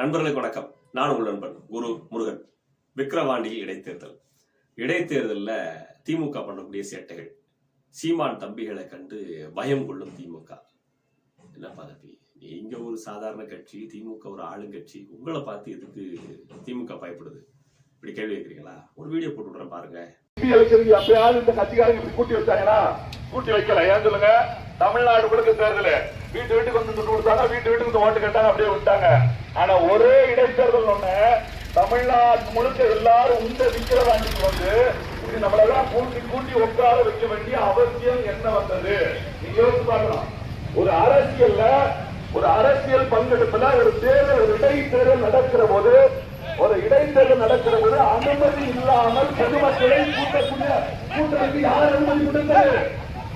நண்பர்களுக்கு வணக்கம். நான் உங்கள் நண்பன் குரு முருகன். விக்கிரவாண்டியில் இடைத்தேர்தல். இடைத்தேர்தலில் திமுக பண்ணக்கூடிய சேட்டைகள். சீமான் தம்பிகளை கண்டு பயம் கொள்ளும் திமுக. என்னப்பா பதவி நீங்க ஒரு சாதாரண கட்சி திமுக ஒரு ஆளுங்கட்சி. உங்களை பார்த்து எதுக்கு திமுக பயப்படுது? இப்படி கேள்வி கேட்குறீங்களா? ஒரு வீடியோ போட்டு விடுறேன் பாருங்க. எப்பயாவது இந்த கட்சிக்காரங்க கூட்டி வச்சாங்கன்னா கூட்டி வைக்கல. ஏன் சொல்லுங்க? தமிழ்நாடு முழுக்க தேர்தல். வீட்டு வீட்டுக்கு வந்து துண்டு கொடுத்தாங்க வீட்டு வீட்டுக்கு வந்து ஓட்டு கேட்டாங்க அப்படியே விட்டாங்க. ஆனா ஒரே இடைத்தேர்தல் ஒண்ணு தமிழ்நாடு முழுக்க எல்லாரும் இந்த விக்கிரவாண்டிக்கு வந்து இப்படி நம்மளெல்லாம் கூட்டி கூட்டி உட்கார வைக்க வேண்டிய அவசியம் என்ன வந்தது? நீங்க யோசிச்சு பார்க்கலாம். ஒரு அரசியல்ல ஒரு அரசியல் பங்கெடுப்புல ஒரு தேர்தல் ஒரு இடைத்தேர்தல் நடக்கிற போது ஒரு இடைத்தேர்தல் நடக்கிற போது அனுமதி இல்லாமல் பொதுமக்களை கூட்டக்கூடிய கூட்டத்துக்கு யார் அனுமதி கொடுத்தது?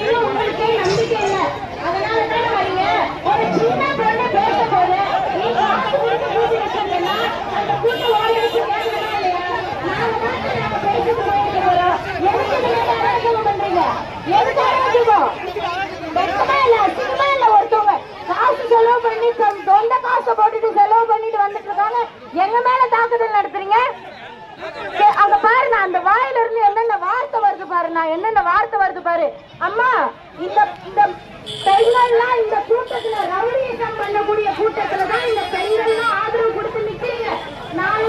¡Vamos! என்னென்ன வார்த்தை வருது பாரு. அம்மா இந்த இந்த பெண்கள்லாம் இந்த கூட்டத்துல ரவுடியகம் பண்ணக்கூடிய கூட்டத்துல தான் இந்த பெண்கள்லாம் ஆதரவு கொடுத்து நிக்கிறீங்க. நாளை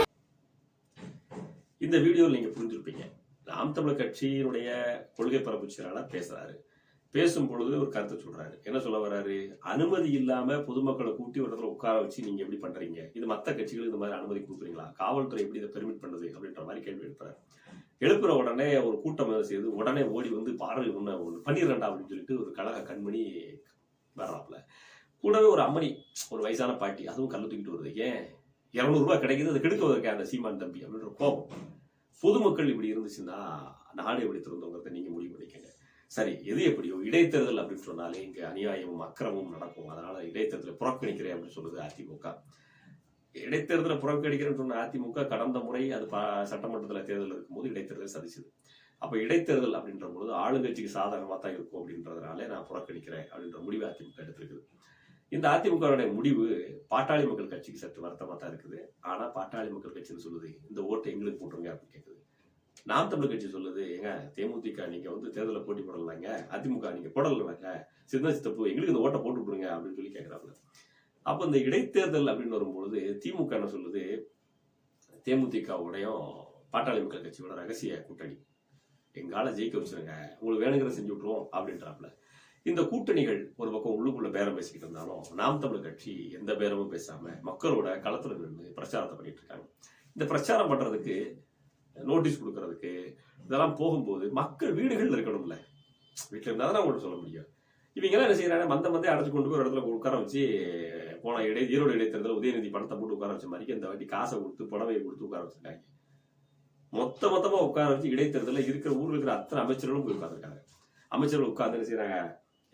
இந்த வீடியோவில் நீங்க புரிஞ்சிருப்பீங்க. நாம் தமிழர் கட்சியினுடைய கொள்கை பரப்பு பேசுறாரு. பேசும் பொழுது ஒரு கருத்தை சொல்றாரு. என்ன சொல்ல வர்றாரு அனுமதி இல்லாம பொதுமக்களை கூட்டி ஒரு இடத்துல உட்கார வச்சு நீங்க எப்படி பண்றீங்க? இது மத்த கட்சிகளுக்கு இந்த மாதிரி அனுமதி கொடுக்குறீங்களா? காவல்துறை எப்படி இதை பெர்மிட் பண்ணுது அப்படின்ற மாதிரி கேள்வி எழுப்புறாரு. எழுப்புற உடனே ஒரு கூட்டம் செய்து உடனே ஓடி வந்து பாடல் ஒண்ணு ஒண்ணு பண்ணிடுறா அப்படின்னு சொல்லிட்டு ஒரு கழக கண்மணி வர்றாப்புல. கூடவே ஒரு அம்மணி ஒரு வயசான பாட்டி அதுவும் கல்லு தூக்கிட்டு வருது. ஏன்? இரநூறுபா கிடைக்குது அதை கெடுக்க அந்த சீமான் தம்பி அப்படின்ற கோபம். பொதுமக்கள் இப்படி இருந்துச்சுன்னா நாடு எப்படி திறந்தோங்கிறத நீங்க முடிவு பண்ணிக்கங்க. சரி எது எப்படியோ இடைத்தேர்தல் அப்படின்னு சொன்னாலே இங்கே அநியாயமும் அக்கிரமும் நடக்கும். அதனால இடைத்தேர்தலை புறக்கணிக்கிறேன் அப்படின்னு சொல்லுது அதிமுக. இடைத்தேர்தலை புறக்கணிக்கிறேன்னு சொன்ன அதிமுக கடந்த முறை அது சட்டமன்றத்தில் தேர்தல் இருக்கும்போது இடைத்தேர்தல் சதிச்சது அப்போ இடைத்தேர்தல் அப்படின்ற பொழுது ஆளுங்கட்சிக்கு சாதகமாக தான் இருக்கும் அப்படின்றதுனால நான் புறக்கணிக்கிறேன் அப்படின்ற முடிவு அதிமுக எடுத்திருக்குது. இந்த அதிமுகவுடைய முடிவு பாட்டாளி மக்கள் கட்சிக்கு சற்று வருத்தமாக தான் இருக்குது. ஆனால் பாட்டாளி மக்கள் கட்சின்னு சொல்லுது இந்த ஓட்டை எங்களுக்கு போட்டுருங்க அப்படின்னு கேட்குது நாம் தமிழ் கட்சி சொல்லுது ஏங்க தேமுதிக நீங்க வந்து தேர்தலில் போட்டி போடலாங்க அதிமுக நீங்க போடலாங்க சின்ன சித்தப்பு எங்களுக்கு இந்த ஓட்டை போட்டு விடுங்க அப்படின்னு சொல்லி கேட்குறாங்க அப்போ இந்த இடைத்தேர்தல் அப்படின்னு வரும்பொழுது திமுக என்ன சொல்லுது தேமுதிகவுடையும் பாட்டாளி மக்கள் கட்சியோட ரகசிய கூட்டணி. எங்கால ஜெயிக்க வச்சிருங்க உங்களுக்கு வேணுங்கிற செஞ்சு விட்ருவோம் அப்படின்றாப்புல. இந்த கூட்டணிகள் ஒரு பக்கம் உள்ளுக்குள்ள பேரம் பேசிக்கிட்டு இருந்தாலும் நாம் தமிழ் கட்சி எந்த பேரமும் பேசாம மக்களோட களத்துல நின்று பிரச்சாரத்தை பண்ணிட்டு இருக்காங்க. இந்த பிரச்சாரம் பண்றதுக்கு நோட்டீஸ் கொடுக்கறதுக்கு இதெல்லாம் போகும்போது மக்கள் வீடுகள் இருக்கணும்ல. வீட்டில் இருந்தால் தான் அவங்கள்ட்ட சொல்ல முடியும். இவங்கெல்லாம் என்ன செய்யறாங்க மந்த மந்தே அடைச்சு கொண்டு போய் ஒரு இடத்துல உட்கார வச்சு போன இடை ஈரோடு இடைத்தேர்தல் உதயநிதி பணத்தை போட்டு உட்கார வச்ச மாதிரி இந்த வாட்டி காசை கொடுத்து புடவையை கொடுத்து உட்கார வச்சிருக்காங்க. மொத்த மொத்தமாக உட்கார வச்சு இடைத்தேர்தலில் இருக்கிற ஊரில் இருக்கிற அத்தனை அமைச்சர்களும் போய் உட்காந்துருக்காங்க அமைச்சர்கள் உட்கார்ந்து என்ன செய்யறாங்க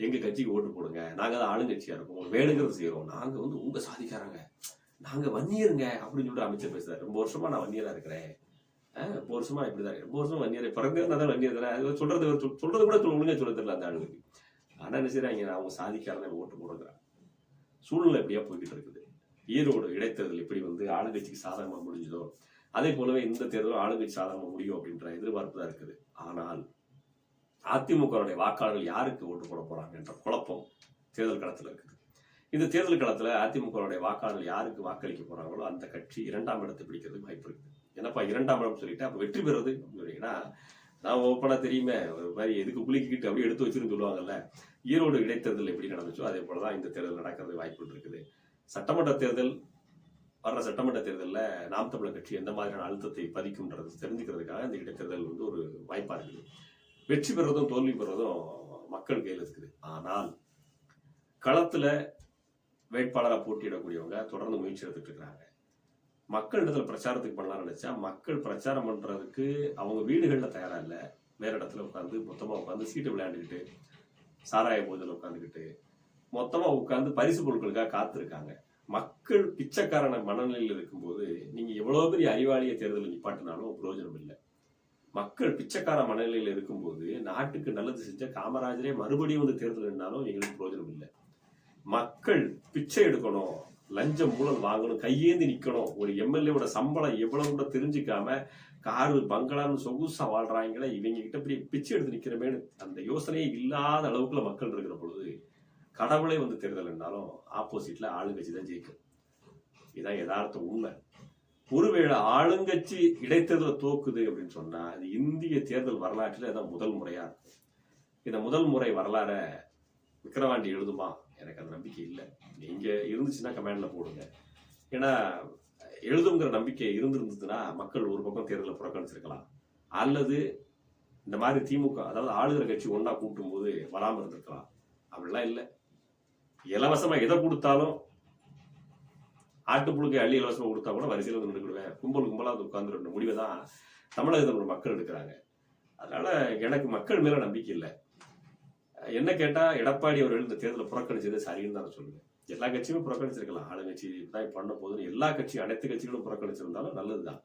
எங்க கட்சிக்கு ஓட்டு போடுங்க. நாங்க தான் ஆளுங்கட்சியா இருக்கோம். வேணுங்கிறது செய்யறோம் நாங்க வந்து உங்க சாதிக்காரங்க. நாங்க வன்னியருங்க அப்படின்னு சொல்லிட்டு அமைச்சர் பேசுறாரு. ரொம்ப வருஷமா நான் வன்னியரா இருக்கிறேன். போர் வருஷமா இப்படிதான். இருக்கேன். ரொம்ப வருஷமா வன்னியர் பிறந்தே நான் வன்னியர் தானே அது சொல்றது சொல்றது கூட சொல்ல சொல்ல தெரியல அந்த ஆளுங்களுக்கு. ஆனால் என்ன செய்யறாங்க நான் அவங்க சாதிக்காரனை ஓட்டு போடுங்கிறாங்க சூழ்நிலை எப்படியா போய்கிட்டு இருக்குது? ஈரோடு இடைத்தேர்தல் எப்படி வந்து ஆளுங்கட்சிக்கு சாதகமாக முடிஞ்சதோ? அதே போலவே இந்த தேர்தலும் ஆளுங்கட்சி சாதகமாக முடியும் அப்படின்ற எதிர்பார்ப்பு தான் இருக்குது. ஆனால் அதிமுகவுடைய வாக்காளர்கள் யாருக்கு ஓட்டு போட போறாங்க என்ற குழப்பம் தேர்தல் களத்தில் இருக்குது. இந்த தேர்தல் களத்தில் அதிமுகவுடைய வாக்காளர்கள் யாருக்கு வாக்களிக்க போறாங்களோ அந்த கட்சி இரண்டாம் இடத்தை பிடிக்கிறதுக்கு வாய்ப்பு இருக்குது. என்னப்பா இரண்டாம் இடம் சொல்லிட்டு அப்போ வெற்றி பெறுவது ஏன்னா நான் ஓப்பனாக தெரியுமே ஒரு மாதிரி எதுக்கு குலுக்கிக்கிட்டு அப்படியே எடுத்து வச்சிருந்து சொல்லுவாங்கல்ல ஈரோடு இடைத்தேர்தல் எப்படி நடந்துச்சோ அதே போலதான் இந்த தேர்தல் நடக்கிறது வாய்ப்பு இருக்குது. சட்டமன்ற தேர்தல் வர்ற சட்டமன்ற தேர்தலில் நாம் தமிழர் கட்சி எந்த மாதிரியான அழுத்தத்தை பதிக்கும்ன்றது தெரிஞ்சுக்கிறதுக்காக இந்த இடைத்தேர்தல் வந்து ஒரு வாய்ப்பாக இருக்குது. வெற்றி பெறுவதும் தோல்வி பெறுவதும் மக்கள் கையில் இருக்குது. ஆனால் களத்தில் வேட்பாளராக போட்டியிடக்கூடியவங்க தொடர்ந்து முயற்சி எடுத்துட்டு இருக்கிறாங்க. மக்கள் இடத்துல பிரச்சாரத்துக்கு பண்ணலாம்னு நினச்சா மக்கள் பிரச்சாரம் பண்ணுறதுக்கு அவங்க வீடுகளில் தயாராக இல்லை. வேற இடத்துல உட்காந்து மொத்தமாக உட்காந்து சீட்டு விளையாண்டுக்கிட்டு சாராய பூஜையில் உட்காந்துக்கிட்டு மொத்தமாக உட்காந்து பரிசு பொருட்களுக்காக காத்திருக்காங்க. மக்கள் பிச்சைக்காரன மனநிலையில் இருக்கும்போது நீங்கள் எவ்வளோ பெரிய அறிவாளிய தேர்தலில் நிப்பாட்டினாலும் பிரயோஜனம் இல்லை. மக்கள் பிச்சைக்கார மனநிலையில் இருக்கும்போது நாட்டுக்கு நல்லது செஞ்ச காமராஜரே மறுபடியும் வந்து தேர்தல் நின்னாலும் எங்களுக்கு பிரயோஜனம் இல்லை. மக்கள் பிச்சை எடுக்கணும். லஞ்சம் மூலம் வாங்கணும் கையேந்தி நிற்கணும் ஒரு எம்எல்ஏவோட சம்பளம் எவ்வளவு கூட தெரிஞ்சுக்காம காரு பங்களான்னு சொகுசா வாழ்றாங்களே இவங்க கிட்ட இப்படி பிச்சை எடுத்து நிக்கிறமேனு அந்த யோசனையே இல்லாத அளவுக்குள்ள மக்கள் இருக்கிற பொழுது கடவுளே வந்து தேர்தல் இருந்தாலும் ஆப்போசிட்ல ஆளுங்கட்சி தான் ஜெயிக்கும். இதான் யதார்த்த உண்மை. ஒருவேளை ஆளுங்கட்சி இடைத்தேர்தலை தோக்குது அப்படின்னு சொன்னா அது இந்திய தேர்தல் வரலாற்றில் இதான் முதல் முறையா இருக்கும். இந்த முதல் முறை வரலாற விக்கிரவாண்டி எழுதுமா? எனக்கு அந்த நம்பிக்கை இல்லை. நீங்கள் இருந்துச்சுன்னா கமெண்டில் போடுங்க. ஏன்னா எழுதுங்கிற நம்பிக்கை இருந்திருந்ததுன்னா மக்கள் ஒரு பக்கம் தேர்தலை புறக்கணிச்சிருக்கலாம். அல்லது இந்த மாதிரி திமுக அதாவது ஆளுகிற கட்சி ஒன்றா கூட்டும் போது வராமல் இருந்திருக்கலாம். அப்படிலாம் இல்லை. இலவசமாக எதை கொடுத்தாலும் ஆட்டுப்புழுக்கை அள்ளி இலவசமாக கொடுத்தா கூட வரிசையில் வந்து நின்றுக்கிடுவேன். கும்பல் கும்பலாக வந்து முடிவை தான் தமிழகத்தில் மக்கள் எடுக்கிறாங்க. அதனால் எனக்கு மக்கள் மேலே நம்பிக்கை இல்லை. என்ன கேட்டா எடப்பாடி அவர்கள் இந்த தேர்தலை புறக்கணிச்சது சரின்னு தான் நான் சொல்லுவேன். எல்லா கட்சியுமே புறக்கணிச்சிருக்கலாம். ஆளுங்கட்சி தான் பண்ண போதுன்னு எல்லா கட்சியும் அனைத்து கட்சிகளும் புறக்கணிச்சிருந்தாலும் நல்லதுதான்.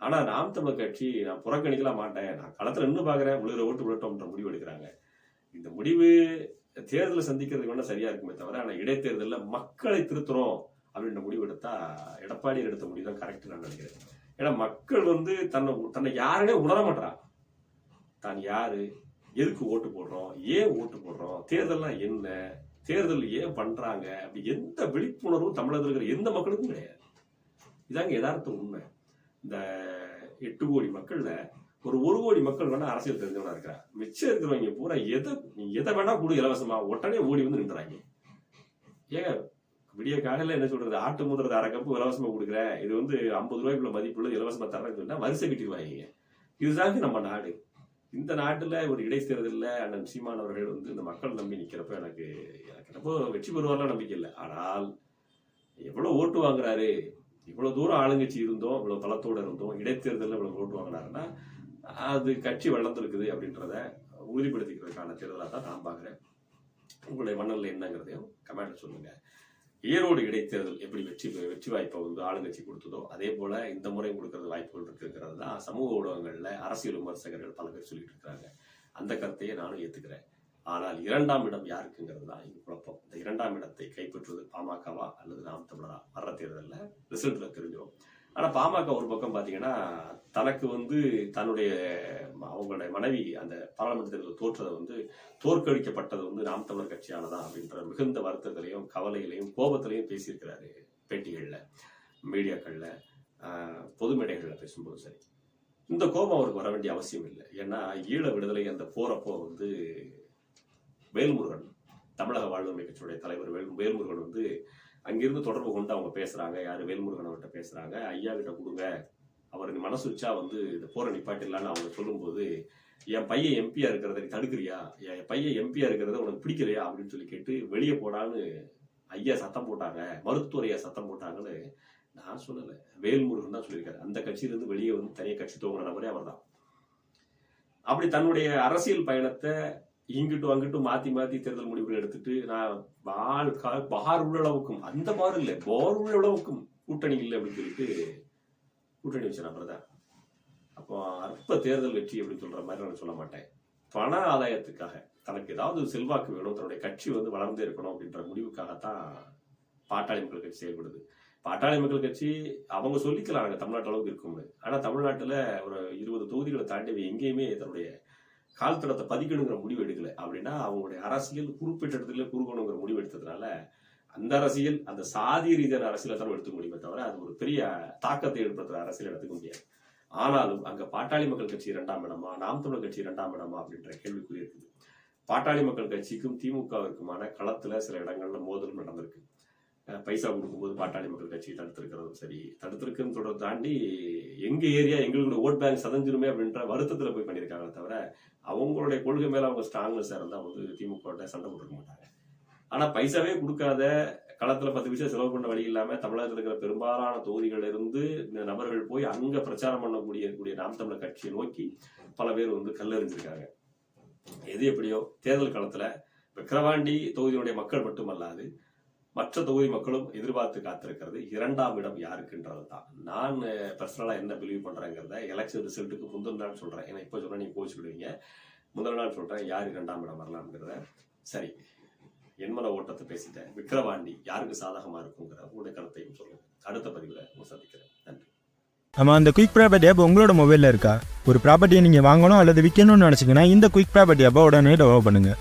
ஆனா நாம் தமிழ் கட்சி நான் புறக்கணிக்கலாம் மாட்டேன். நான் களத்துல நின்று பாக்குறேன். விழுகிற ஓட்டு விழட்டோம்ன்ற முடிவு எடுக்கிறாங்க. இந்த முடிவு தேர்தலை சந்திக்கிறதுக்கு வேணா சரியா இருக்குமே தவிர ஆனா இடைத்தேர்தலில் மக்களை திருத்துறோம் அப்படின்ற முடிவு எடுத்தா எடப்பாடி எடுத்த முடிவு தான் கரெக்ட் நான் நினைக்கிறேன். ஏன்னா மக்கள் வந்து தன்னை தன்னை யாருனே உணர மாட்டான் தான் யாரு எதுக்கு ஓட்டு போடுறோம்? ஏன் ஓட்டு போடுறோம்? தேர்தல்னா என்ன? தேர்தல் ஏன் பண்றாங்க? அப்படி எந்த விழிப்புணர்வும் தமிழகத்தில் இருக்கிற எந்த மக்களுக்கும் கிடையாது. இதாங்க யதார்த்த உண்மை. இந்த எட்டு கோடி மக்கள்ல ஒரு ஒரு கோடி மக்கள் வேணா அரசியல் தெரிஞ்சவனா இருக்கிறா மிச்சம் இருக்கிறவங்க பூரா எதை எதை வேணா கொடு இலவசமா. உடனே ஓடி வந்து நின்றாங்க. ஏங்க விடிய காலையில என்ன சொல்றது? ஆட்டு முதறது அரை கப்பு இலவசமா கொடுக்குறேன். இது வந்து ஐம்பது ரூபாய்க்குள்ள மதிப்புள்ள இலவசமா தரேன்னு சொன்னா வரிசை கட்டிடுவாங்க. இதுதாங்க நம்ம நாடு. இந்த நாட்டில் ஒரு இடைத்தேர்தலில் அண்ணன் சீமான் அவர்கள் வந்து இந்த மக்கள் நம்பி நிற்கிறப்ப எனக்கு எனக்கு என்னப்போ வெற்றி பெறுவார்லாம் நம்பிக்கை இல்லை. ஆனால் எவ்வளோ ஓட்டு வாங்குறாரு? இவ்வளோ தூரம் ஆளுங்கட்சி இருந்தோம் இவ்வளோ பலத்தோடு இருந்தோம் இடைத்தேர்தலில் இவ்வளோ ஓட்டு வாங்கினாருன்னா அது கட்சி வளர்ந்துருக்குது அப்படின்றத உறுதிப்படுத்திக்கிறதுக்கான தேர்தலாக தான் நான் பார்க்குறேன் உங்களுடைய மண்ணில் என்னங்கிறதையும் கமெண்ட் சொல்லுங்கள் ஈரோடு இடைத்தேர்தல் எப்படி வெற்றி வெற்றி வாய்ப்பை வந்து ஆளுங்கட்சி கொடுத்ததோ அதே போல இந்த முறை கொடுக்கறது வாய்ப்புகள் இருக்குங்கிறது தான் சமூக ஊடகங்களில் அரசியல் விமர்சகர்கள் பல பேர் சொல்லிட்டு இருக்கிறாங்க அந்த கருத்தையே நானும் ஏற்றுக்கிறேன் ஆனால் இரண்டாம் இடம் யாருக்குங்கிறது தான் இங்க குழப்பம். இந்த இரண்டாம் இடத்தை கைப்பற்றுவது பாமகவா அல்லது நாம் தமிழரா? வர்ற தேர்தலில் ரிசல்ட்டில் தெரிஞ்சிடும் ஆனால் பாமக ஒரு பக்கம் பார்த்தீங்கன்னா தனக்கு வந்து தன்னுடைய அவங்களுடைய மனைவி அந்த பாராளுமன்ற தேர்தலில் தோற்றதை வந்து தோற்கடிக்கப்பட்டது வந்து நாம் தமிழர் கட்சியானதான் அப்படின்ற மிகுந்த வருத்தத்திலையும் கவலையிலையும் கோபத்திலையும் பேசியிருக்கிறாரு பேட்டிகளில் மீடியாக்களில். பொதுமேடைகளில் பொது பேசும்போது சரி. இந்த கோபம் அவருக்கு வர வேண்டிய அவசியம் இல்லை. ஏன்னா ஈழ விடுதலை அந்த போறப்போ வந்து வேல்முருகன் தமிழக வாழ்வுரிமை கட்சியுடைய தலைவர் வேல் வேல்முருகன் வந்து அங்கிருந்து தொடர்பு கொண்டு அவங்க பேசுறாங்க. யாரு? வேல்முருகன் அவர்கிட்ட பேசுறாங்க. ஐயா கிட்ட கொடுங்க. அவர் மனசு வச்சா வந்து இந்த போரை நிப்பாட்டிடலான்னு அவங்க சொல்லும்போது என் பையன் எம்பியா இருக்கிறத நீ தடுக்கிறியா? என் பையன் எம்பியா இருக்கிறத உனக்கு பிடிக்கலையா? அப்படின்னு சொல்லி கேட்டு வெளியே போடான்னு ஐயா சத்தம் போட்டாங்க. மருத்துவரையா சத்தம் போட்டாங்கன்னு நான் சொல்லல. வேல்முருகன் தான் சொல்லியிருக்காரு. அந்த கட்சியிலிருந்து வெளியே வந்து தனியாக கட்சி துவங்கின நபரே அவர் தான் அப்படி தன்னுடைய அரசியல் பயணத்தை இங்கிட்டும் அங்கிட்டும் மாத்தி மாத்தி தேர்தல் முடிவுகள் எடுத்துட்டு நான் பால் பார் உள்ள அளவுக்கும் அந்த பார் இல்லை போர் உள்ள அளவுக்கும் கூட்டணி இல்லை அப்படின்னு சொல்லிட்டு கூட்டணி வச்சு நபர் அப்போ அற்ப தேர்தல் வெற்றி அப்படின்னு சொல்ற மாதிரி நான் சொல்ல மாட்டேன். பண ஆதாயத்துக்காக தனக்கு ஏதாவது செல்வாக்கு வேணும் தன்னுடைய கட்சி வந்து வளர்ந்தே இருக்கணும் அப்படின்ற முடிவுக்காகத்தான் பாட்டாளி மக்கள் கட்சி செயல்படுது. பாட்டாளி மக்கள் கட்சி அவங்க சொல்லிக்கலாம் நாங்க தமிழ்நாட்டு அளவுக்கு இருக்கும்னு. ஆனா தமிழ்நாட்டுல ஒரு இருபது தொகுதிகளை தாண்டி எங்கேயுமே தன்னுடைய கால்தடத்தை பதிக்கணுங்கிற முடிவு எடுக்கலை. அப்படின்னா அவங்களுடைய அரசியல் குறிப்பிட்ட இடத்துல குறுக்கணுங்கிற முடிவு எடுத்ததுனால அந்த அரசியல் அந்த சாதி ரீதியான அரசியலை தான் எடுத்துக்க முடியுமே தவிர அது ஒரு பெரிய தாக்கத்தை ஏற்படுத்துகிற அரசியல் எடுத்துக்க முடியாது. ஆனாலும் அங்க பாட்டாளி மக்கள் கட்சி இரண்டாம் இடமா நாம் தமிழர் கட்சி இரண்டாம் இடமா அப்படின்ற கேள்விக்குறி இருக்குது. பாட்டாளி மக்கள் கட்சிக்கும் திமுகவிற்குமான களத்துல சில இடங்கள்ல மோதல் நடந்திருக்கு. பைசா கொடுக்கும்போது பாட்டாளி மக்கள் கட்சி தடுத்திருக்கிறதும் சரி தடுத்திருக்குன்னு சொல்றதை தாண்டி எங்க ஏரியா எங்களுடைய ஓட் பேங்க் சதஞ்சிருமே அப்படின்ற வருத்தத்துல போய் பண்ணியிருக்காங்களே தவிர அவங்களுடைய கொள்கை மேல அவங்க ஸ்ட்ராங்னஸ் இருந்தா வந்து திமுக சண்டை போட்டுக்க மாட்டாங்க. ஆனா பைசாவே கொடுக்காத களத்துல பத்து விஷயம் செலவு பண்ண வழி இல்லாம தமிழகத்தில் இருக்கிற பெரும்பாலான தொகுதிகளில் இருந்து இந்த நபர்கள் போய் அங்க பிரச்சாரம் பண்ணக்கூடிய இருக்கக்கூடிய நாம் தமிழர் கட்சியை நோக்கி பல பேர் வந்து கல்லறிஞ்சிருக்காங்க. எது எப்படியோ தேர்தல் களத்துல விக்கிரவாண்டி தொகுதியினுடைய மக்கள் மட்டுமல்லாது மற்ற தொகுதி மக்களும் எதிர்பார்த்து காத்திருக்கிறது. இரண்டாம் இடம் யாருக்குன்றது தான் நான் பர்சனலாக என்ன பிலீவ் பண்ணுறேங்கிறத எலெக்ஷன் ரிசல்ட்டுக்கு முந்தின நாள் சொல்கிறேன் ஏன்னா இப்போ சொல்கிறேன் நீங்கள் போச்சுடுவீங்க முதல் நாள் சொல்கிறேன் யார் இரண்டாம் இடம் வரலாம்ங்கிறத. சரி. என்மன ஓட்டத்தை பேசிட்டேன். விக்ரவாண்டி யாருக்கு சாதகமாக இருக்குங்கிற உங்களுடைய கருத்தையும் சொல்லுங்கள் அடுத்த பதிவில் சந்திக்கிறேன். நன்றி. ஆமாம் அந்த குயிக் ப்ராப்பர்ட்டி ஆப் உங்களோட மொபைலில் இருக்கா? ஒரு ப்ராப்பர்ட்டியை நீங்கள் வாங்கணும் அல்லது விற்கணும்னு நினச்சிங்கன்னா இந்த குயிக் ப்ராப்பர்ட்டி ஆப்பை உடனே டெவலப் பண்ணுங்கள்